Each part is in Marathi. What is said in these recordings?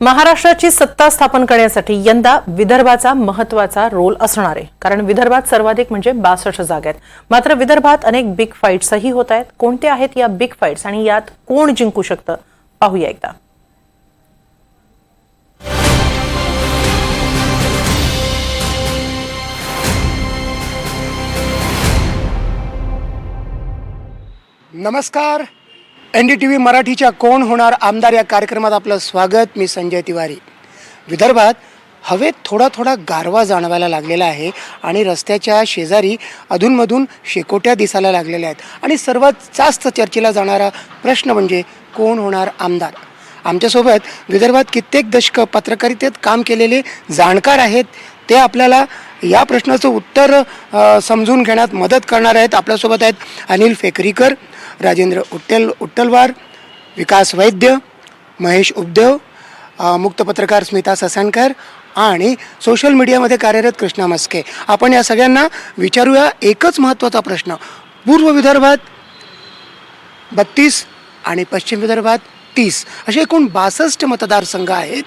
महाराष्ट्राची सत्ता स्थापन करण्यासाठी यंदा विदर्भाचा महत्त्वाचा रोल असणार आहे. कारण विदर्भात सर्वाधिक म्हणजे बासष्ट जागा आहेत. मात्र विदर्भात अनेक बिग फाईट्सही होत आहेत. कोणत्या आहेत या बिग फाईट्स आणि यात कोण जिंकू शकतं? पाहूया एकदा. नमस्कार. एन डी टी व्ही मराठीच्या कोण होणार आमदार या कार्यक्रमात आपलं स्वागत. मी संजय तिवारी. विदर्भात हवेत थोडा थोडा गारवा जाणवायला लागलेला आहे आणि रस्त्याच्या शेजारी अधूनमधून शेकोट्या दिसायला लागलेल्या आहेत. आणि सर्वात जास्त चर्चेला जाणारा प्रश्न म्हणजे कोण होणार आमदार? आमच्यासोबत विदर्भात कित्येक दशकं पत्रकारितेत काम केलेले जाणकार आहेत. ते आपल्याला या प्रश्नाचं उत्तर समजून घेण्यात मदत करणार आहेत आपल्यासोबत आहेत अनिल फेकरीकर राजेंद्र उट्टल उट्टलवार विकास वैद्य महेश उपदेव मुक्त पत्रकार स्मिता ससाणकर आणि सोशल मीडियामध्ये कार्यरत कृष्णा मस्के. आपण या सगळ्यांना विचारूया एकच महत्त्वाचा प्रश्न. पूर्व विदर्भात बत्तीस आणि पश्चिम विदर्भात तीस. असे एकूण बासष्ट मतदारसंघ आहेत.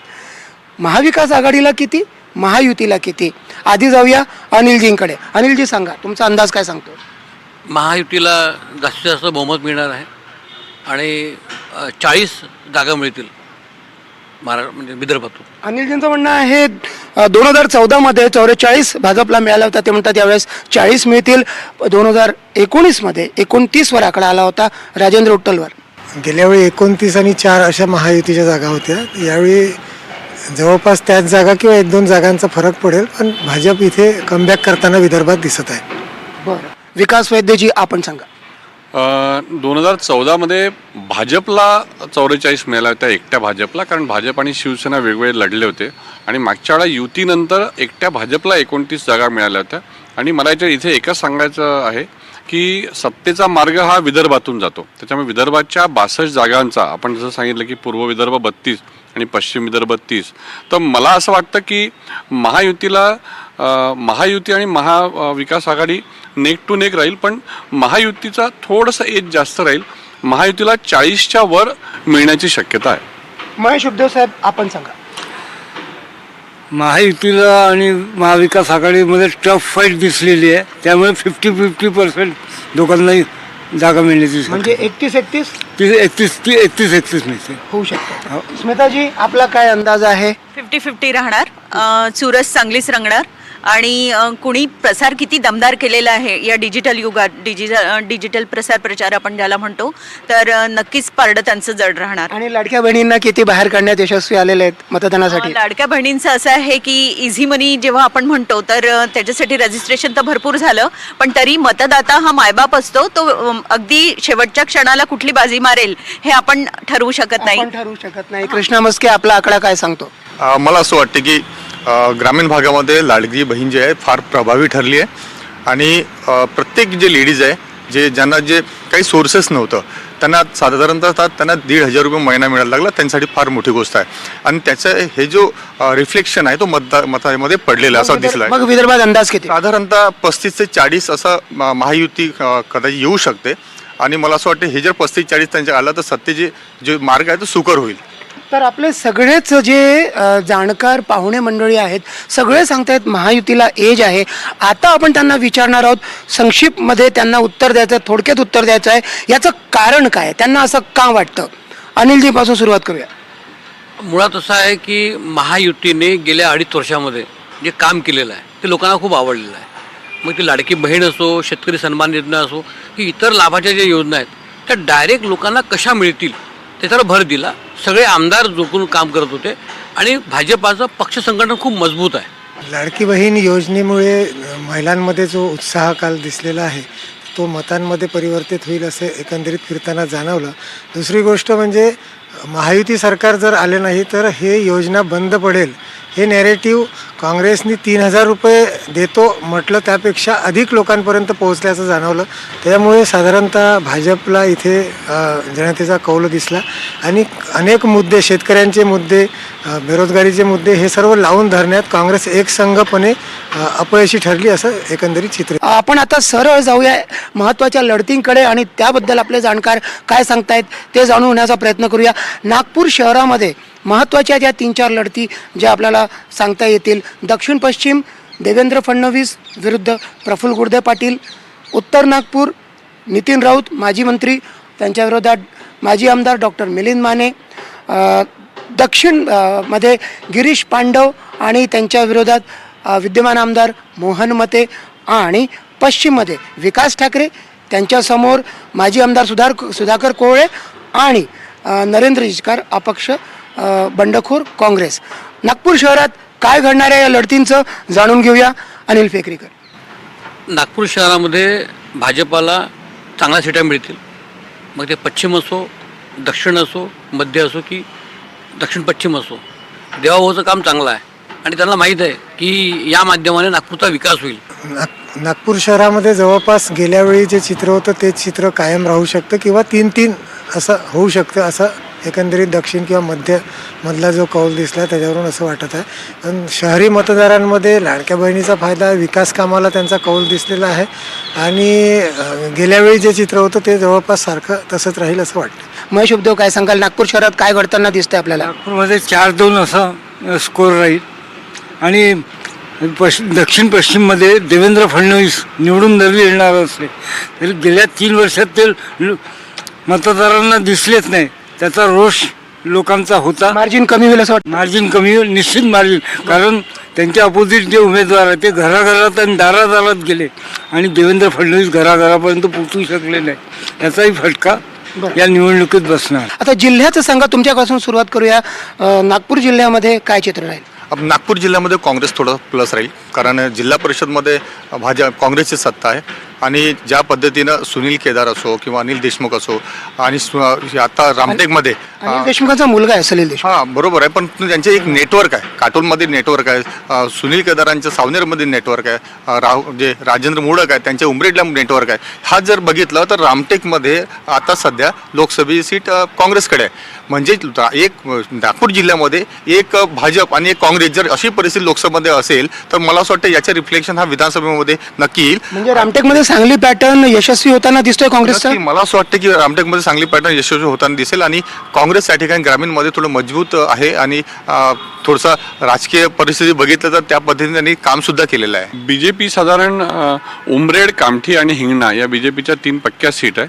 महाविकास आघाडीला किती? महायुतीला किती? आधी जाऊया अनिलजींकडे. अनिलजी सांगा तुमचा अंदाज काय सांगतो? महायुतीला जास्तीत जास्त बहुमत मिळणार आहे आणि चाळीस जागा मिळतील महारा म्हणजे विदर्भातून. अनिलजींचं म्हणणं आहे दोन हजार चौदामध्ये चौवेचाळीस भाजपला मिळाला होता ते म्हणतात यावेळेस चाळीस मिळतील. दोन हजार एकोणीसमध्ये एकोणतीसवर आकडा आला होता राजेंद्र उट्टलवर. गेल्या वेळी एकोणतीस आणि चार अशा महायुतीच्या जागा होत्या. यावेळी जवळपास त्याच जागा किंवा एक दोन जागांचा फरक पडेल पण भाजप इथे कमबॅक करताना विदर्भात दिसत आहे. बरं. विकास वैद्यजी आपण सांगा. दोन हजार चौदामध्ये भाजपला चौवेचाळीस मिळाल्या होत्या एकट्या भाजपला कारण भाजप आणि शिवसेना वेगवेगळे लढले होते. आणि मागच्या वेळा युतीनंतर एकट्या भाजपला एकोणतीस जागा मिळाल्या होत्या. आणि मला याच्या इथे एकच सांगायचं आहे की सत्तेचा मार्ग हा विदर्भातून जातो. त्याच्यामुळे विदर्भाच्या बासष्ट जागांचा आपण जसं सांगितलं की पूर्व विदर्भ बत्तीस आणि पश्चिम विदर्भ तीस. तर मला असं वाटतं की महायुतीला महायुती आणि महाविकास आघाडी नेक टू नेक राहील पण महायुतीचा थोडंसं एज जास्त राहील. महायुतीला चाळीसच्या वर मिळण्याची शक्यता आहे. महेश उद्धव साहेब आपण सांगा. महायुतीला आणि महाविकास आघाडीमध्ये टफ फाईट दिसलेली आहे. त्यामुळे फिफ्टी फिफ्टी पर्सेंट दोघांनाही जागा मिळण्याची म्हणजे एकतीस एकतीस? ती एकतीस ती एकतीस एकतीस मिळते. होऊ शकतो. स्मिताजी आपला काय अंदाज आहे? फिफ्टी फिफ्टी राहणार. अ, चुरस चांगलीच रंगणार. आणि कुणी प्रसार किती दमदार केलेला आहे या डिजिटल युगात डिजिटल डिजिटल प्रसार प्रचार आपण ज्याला म्हणतो तर नक्कीच पारडं त्यांचं जड राहणार. आणि लाडक्या बहिणींना किती बाहेर काढण्यात यशस्वी आलेले आहेत मतदानासाठी? लाडक्या बहिणींचं असं आहे की इझी मनी जेव्हा आपण म्हणतो तर त्याच्यासाठी रजिस्ट्रेशन तर भरपूर झालं पण तरी मतदाता हा मायबाप असतो तो अगदी शेवटच्या क्षणाला कुठली बाजी मारेल हे आपण ठरवू शकत नाही. आपण ठरवू शकत नाही. कृष्णा मस्के आपला आकडा काय सांगतो? मला असं वाटतं की ग्रामीण भागामध्ये लाडकी बहीण जी आहे फार प्रभावी ठरली आहे. आणि प्रत्येक जे लेडीज आहे जे ज्यांना जे काही सोर्सेस नव्हतं त्यांना साधारणतः त्यांना दीड हजार रुपये महिना मिळायला लागला त्यांच्यासाठी फार मोठी गोष्ट आहे. आणि त्याचं हे जो रिफ्लेक्शन आहे तो मतदार मतामध्ये पडलेला असा दिसला आहे मग विदर्भात अंदाज किती? साधारणतः पस्तीस ते चाळीस असं महायुती कदाचित येऊ शकते. आणि मला असं वाटतं हे जर पस्तीस चाळीस त्यांच्या आलं तर सत्तेचे जे मार्ग आहे तो सुकर होईल. तर आपले सगळेच जे जाणकार पाहुणे मंडळी आहेत सगळे सांगतायत महायुतीला एज आहे. आता आपण त्यांना विचारणार आहोत संक्षिप्तमध्ये त्यांना उत्तर द्यायचं आहे, थोडक्यात उत्तर द्यायचं आहे. याचं कारण काय आहे? त्यांना असं का वाटतं? अनिलजीपासून सुरुवात करूया. मुळात असं आहे की महायुतीने गेल्या अडीच वर्षामध्ये जे काम केलेलं आहे ते लोकांना खूप आवडलेलं आहे. मग ती लाडकी बहीण असो शेतकरी सन्मान योजना असो की इतर लाभाच्या ज्या योजना आहेत त्या डायरेक्ट लोकांना कशा मिळतील? त्याच्यावर भर दिला. सगळे आमदार जोखून काम करत होते. आणि भाजपाचं पक्ष संघटन खूप मजबूत आहे. लाडकी बहीण योजनेमुळे महिलांमध्ये जो उत्साह काल दिसलेला आहे तो मतांमध्ये परिवर्तित होईल असे एकंदरीत फिरताना जाणवलं. दुसरी गोष्ट म्हणजे महायुती सरकार जर आले नाही तर हे योजना बंद पडेल. हे नॅरेटिव्ह काँग्रेसनी तीन हजार रुपये देतो म्हटलं त्यापेक्षा अधिक लोकांपर्यंत पोहोचल्याचं जाणवलं. त्यामुळे साधारणतः भाजपला इथे जनतेचा कौल दिसला. आणि अनेक मुद्दे शेतकऱ्यांचे मुद्दे बेरोजगारीचे मुद्दे हे सर्व लावून धरण्यात काँग्रेस एकसंघपणे अपयशी ठरली असं एकंदरीत चित्र आपण आता सरळ जाऊया महत्त्वाच्या लढतींकडे आणि त्याबद्दल आपले जाणकार काय सांगतायत ते जाणून होण्याचा प्रयत्न करूया. नागपूर शहरामध्ये महत्त्वाच्या ज्या तीन चार लढती ज्या आपल्याला सांगता येतील. दक्षिण पश्चिम देवेंद्र फडणवीस विरुद्ध प्रफुल्ल गुर्दे पाटील उत्तर नागपूर नितीन राऊत माजी मंत्री त्यांच्याविरोधात माजी आमदार डॉक्टर मिलिंद माने दक्षिणमध्ये गिरीश पांडव आणि त्यांच्या विरोधात विद्यमान आमदार मोहन मते आणि पश्चिममध्ये विकास ठाकरे त्यांच्यासमोर माजी आमदार सुधार सुधाकर कोवळे आणि नरेंद्र जिचकार अपक्ष बंडखोर काँग्रेस. नागपूर शहरात काय घडणाऱ्या या लढतींचं जाणून घेऊया अनिल फेकरीकर. नागपूर शहरामध्ये भाजपाला चांगल्या सीटा मिळतील. मग ते पश्चिम असो दक्षिण असो मध्य असो की दक्षिण पश्चिम असो. देवाभाऊचं काम चांगलं आहे. आणि त्यांना माहीत आहे की या माध्यमाने नागपूरचा विकास होईल. नाग नागपूर शहरामध्ये जवळपास गेल्या वेळी जे चित्र होतं तेच चित्र कायम राहू शकतं किंवा तीन तीन असं होऊ शकतं असं एकंदरीत दक्षिण किंवा मध्य मधला जो कौल दिसला त्याच्यावरून असं वाटत आहे. पण शहरी मतदारांमध्ये लाडक्या बहिणीचा फायदा विकास कामाला त्यांचा कौल दिसलेला आहे. आणि अं, गेल्या वेळी जे चित्र होतं ते जवळपास सारखं तसंच राहील असं वाटतं. महेश उद्धव काय सांगाल? नागपूर शहरात काय घडताना दिसतंय आपल्याला? नागपूरमध्ये चार दोन असा स्कोर राहील. आणि पश् दक्षिण पश्चिममध्ये देवेंद्र फडणवीस निवडून जरी येणार असले तरी गेल्या तीन वर्षात ते मतदारांना दिसलेच नाही. त्याचा रोष लोकांचा होता. मार्जिन कमी होईल असं वाटतं? मार्जिन कमी होईल निश्चित मार्जिन कारण त्यांच्या अपोजिट जे उमेदवार आहेत ते घराघरात आणि दारादारात गेले. आणि देवेंद्र फडणवीस घराघरापर्यंत पोचू शकले नाही. याचाही फटका या निवडणुकीत बसणार. आता जिल्ह्याचं सांगा तुमच्यापासून सुरुवात करूया. अ, नागपूर जिल्ह्यामध्ये काय चित्र राहील? अब नागपूर जिल्ह्यामध्ये काँग्रेस थोडं प्लस राहील. कारण जिल्हा परिषदमध्ये भाजप काँग्रेसची सत्ता आहे. आणि ज्या पद्धतीनं सुनील केदार असो किंवा अनिल देशमुख असो आणि आता रामटेकमध्ये अनिल देशमुखांचा मुलगा आहे सलील देशमुख. हां बरोबर आहे पण त्यांचे एक नेटवर्क आहे काटोलमध्ये नेटवर्क आहे अ, सुनील केदारांच्या सावनेरमध्ये नेटवर्क आहे अ, राव जे राजेंद्र मोडक आहे त्यांच्या उमरेडला नेटवर्क आहे. हा जर बघितलं तर रामटेकमध्ये आता सध्या लोकसभेची सीट अ, काँग्रेसकडे आहे. म्हणजे रा- एक अ, नागपूर जिल्ह्यामध्ये एक अ, भाजप आणि एक काँग्रेस जर अशी परिस्थिती लोकसभेमध्ये असेल तर मला असं वाटतं याचं रिफ्लेक्शन हा विधानसभेमध्ये नक्की येईल. म्हणजे रामटेकमध्ये सांगली पॅटर्न यशस्वी होताना दिसतोय काँग्रेसचा? नक्की मला असं वाटतं की रामटेकमध्ये चांगली पॅटर्न यशस्वी होताना दिसेल आणि काँग्रेस या ठिकाणी ग्रामीणमध्ये थोडं मजबूत आहे आणि अं, थोडंसं राजकीय परिस्थिती बघितलं तर त्या पद्धतीने त्यांनी काम सुद्धा केलेलं आहे. बी जे पी साधारण अ, उमरेड कामठी आणि हिंगणा या बी जे पीच्या तीन पक्क्या सीट आहे.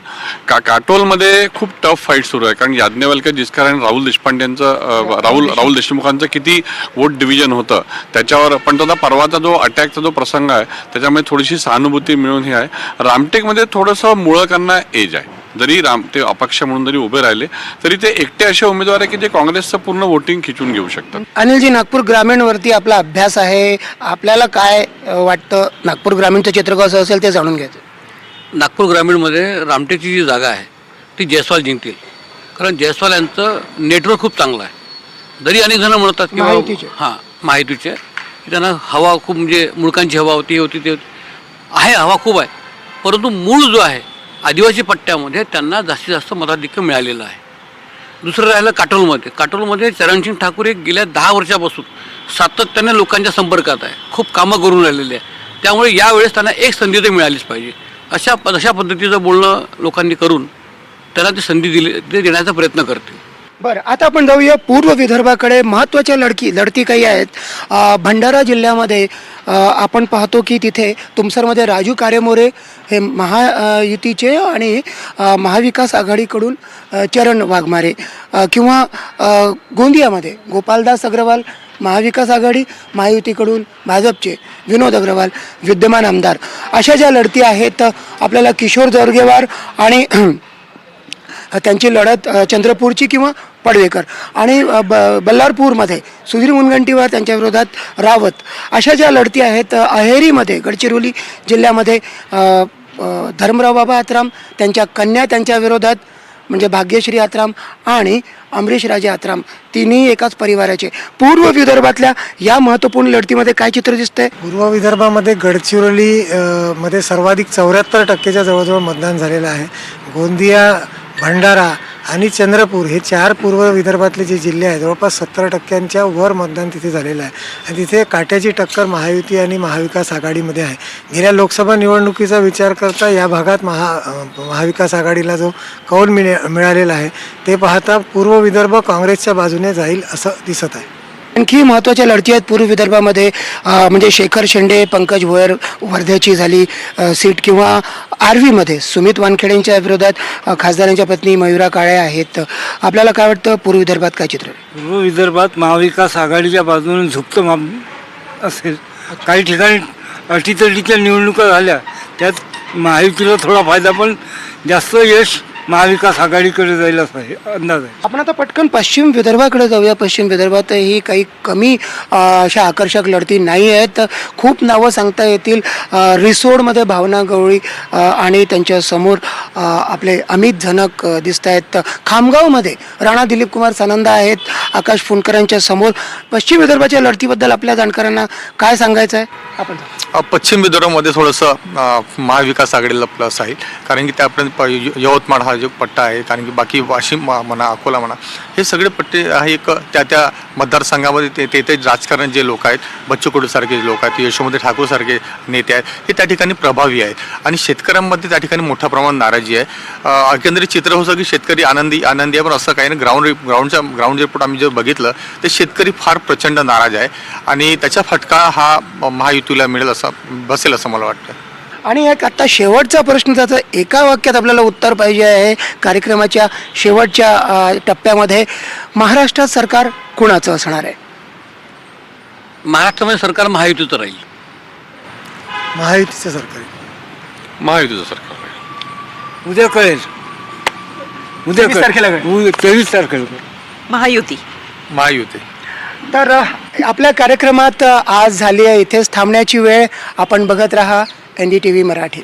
का काटोलमध्ये खूप टफ फाईट सुरू आहे. कारण याज्ञवल्क्य जिचकार आणि राहुल देशपांडेंचं अ, राहुल राहुल देशमुखांचं किती वोट डिव्हिजन होतं. त्याच्यावर पण तो परवाचा जो अटॅकचा जो प्रसंग आहे त्याच्यामध्ये थोडीशी सहानुभूती मिळून ही आहे. रामटेकमध्ये थोडंसं मुळकांना एज आहे. जरी राम ते अपक्ष म्हणून जरी उभे राहिले तरी ते एकटे असे उमेदवार आहे की जे काँग्रेसचं पूर्ण वोटिंग खिचून घेऊ शकतात. अनिलजी नागपूर ग्रामीणवरती आपला अभ्यास आहे. आपल्याला काय वाटतं? नागपूर ग्रामीणचं चित्र कसं असेल ते जाणून घ्यायचं. नागपूर ग्रामीणमध्ये रामटेकची जी जागा आहे ती जयस्वाल जिंकतील. कारण जयस्वाल यांचं नेटवर्क खूप चांगलं आहे. जरी अनेक जण म्हणतात की. हां माहितीचे. त्यांना हवा खूप म्हणजे मुळकांची हवा होती होती ते होती. आहे हवा खूप आहे. परंतु मूळ जो आहे आदिवासी पट्ट्यामध्ये त्यांना जास्तीत जास्त मताधिक्य मिळालेलं आहे. दुसरं राहिलं काटोलमध्ये. काटोलमध्ये चरणसिंग ठाकूर हे गेल्या दहा वर्षापासून सातत्याने लोकांच्या संपर्कात आहे. खूप कामं करून राहिलेले आहे. त्यामुळे यावेळेस त्यांना एक संधी तर मिळालीच पाहिजे. अशा अशा पद्धतीचं बोलणं लोकांनी करून त्यांना ती संधी दिली ते देण्याचा प्रयत्न करतील. बरं आता आपण जाऊया पूर्व विदर्भाकडे. महत्त्वाच्या लढकी लढती काही आहेत. अ, भंडारा जिल्ह्यामध्ये अ, आपण पाहतो की तिथे तुमसरमध्ये राजू कारेमोरे हे महायुतीचे आणि अ, महाविकास आघाडीकडून अ, चरण वाघमारे. अ, किंवा अ, गोंदियामध्ये गोपालदास अग्रवाल महाविकास आघाडी महायुतीकडून भाजपचे विनोद अग्रवाल विद्यमान आमदार. अशा ज्या लढती आहेत आपल्याला किशोर जोरगेवार आणि त्यांची लढत चंद्रपूरची किंवा पडवेकर. आणि ब बल्लारपूरमध्ये सुधीर मुनगंटीवार त्यांच्या विरोधात रावत. अशा ज्या लढती आहेत अहेरीमध्ये गडचिरोली जिल्ह्यामध्ये धर्मराव बाबा आत्राम त्यांच्या कन्या त्यांच्या विरोधात म्हणजे भाग्यश्री आत्राम आणि अमरीश राजे आत्राम तिन्ही एकाच परिवाराचे. पूर्व विदर्भातल्या या महत्त्वपूर्ण लढतीमध्ये काय चित्र दिसतंय? पूर्व विदर्भामध्ये गडचिरोली मध्ये सर्वाधिक चौऱ्याहत्तर टक्केच्या जवळजवळ मतदान झालेलं आहे. गोंदिया भंडारा आणि चंद्रपूर हे चार पूर्व विदर्भातले जे जिल्हे आहेत जवळपास सत्तर टक्क्यांच्या वर मतदान तिथे झालेलं आहे. आणि तिथे काट्याची टक्कर महायुती आणि महाविकास आघाडीमध्ये आहे. गेल्या लोकसभा निवडणुकीचा विचार करता या भागात महा महाविकास आघाडीला जो कौल मिळे मिळालेला आहे ते पाहता पूर्व विदर्भ काँग्रेसच्या बाजूने जाईल असं दिसत आहे. आणखी महत्त्वाच्या लढती आहेत पूर्व विदर्भामध्ये म्हणजे शेखर शेंडे पंकज भोयर वर्ध्याची झाली सीट किंवा आर्वीमध्ये सुमित वानखेडेंच्या विरोधात खासदारांच्या पत्नी मयुरा काळे आहेत. आपल्याला काय वाटतं? पूर्व विदर्भात काय चित्र? पूर्व विदर्भात महाविकास आघाडीच्या बाजूने झुकतं माप असेल. काही ठिकाणी अटीतटीच्या निवडणुका झाल्या. त्यात महायुतीला थोडा फायदा पण जास्त यश महाविकास आघाडीकडे जाईल असा अंदाज आहे. आपण आता पटकन पश्चिम विदर्भाकडे जाऊया. पश्चिम विदर्भातही काही कमी अं, अशा आकर्षक लढती नाही आहेत. खूप नावं सांगता येतील. अं, रिसोडमध्ये भावना गवळी अं, आणि त्यांच्यासमोर अं, आपले अमित झनक दिसत आहेत खामगावमध्ये राणा दिलीप कुमार सानंदा आहेत. आकाश फुंडकरांच्या समोर. पश्चिम विदर्भाच्या लढतीबद्दल आपल्या जाणकारांना काय सांगायचं आहे आपण सांगा. अ, पश्चिम विदर्भामध्ये थोडंसं अ, महाविकास आघाडीला प्लस आहे. कारण की त्यापर्यंत प- यवतमाळ हा जो पट्टा आहे कारण की बाकी वाशिम म्हणा अकोला म्हणा हे सगळे पट्टे आहे एक त्या त्या मतदारसंघामध्ये ते ते ते राजकारण जे लोक आहेत बच्चू कडूसारखे जे लोक आहेत यशोमती ठाकूरसारखे नेते आहेत हे त्या ठिकाणी प्रभावी आहेत. आणि शेतकऱ्यांमध्ये त्या ठिकाणी मोठ्या प्रमाणात नाराजी आहे. एकंदरीत चित्र होतं की शेतकरी आनंदी आनंदी आहे पण असं काही नाही. ग्राउंड ग्राउंडच्या ग्राउंड रिपोर्ट आम्ही जर बघितलं तर शेतकरी फार प्रचंड नाराज आहे. आणि त्याचा फटका हा महायुतीला मिळेल असा बसेल असं मला वाटतं. आणि एक आता शेवटचा प्रश्न त्याचं एका वाक्यात आपल्याला उत्तर पाहिजे आहे. कार्यक्रमाच्या शेवटच्या टप्प्यामध्ये महाराष्ट्रात सरकार कुणाचं असणार आहे? महाराष्ट्रामध्ये सरकार महायुतीचं राहील. महायुतीचं सरकार. महायुतीचं सरकार उद्या कळेल. उद्या तारखेला तेवीस तारखेला. महायुती. महायुती. तर आपल्या कार्यक्रमात आज झाली आहे. इथेच थांबण्याची वेळ आपण बघत राहा. N D T V Marathi.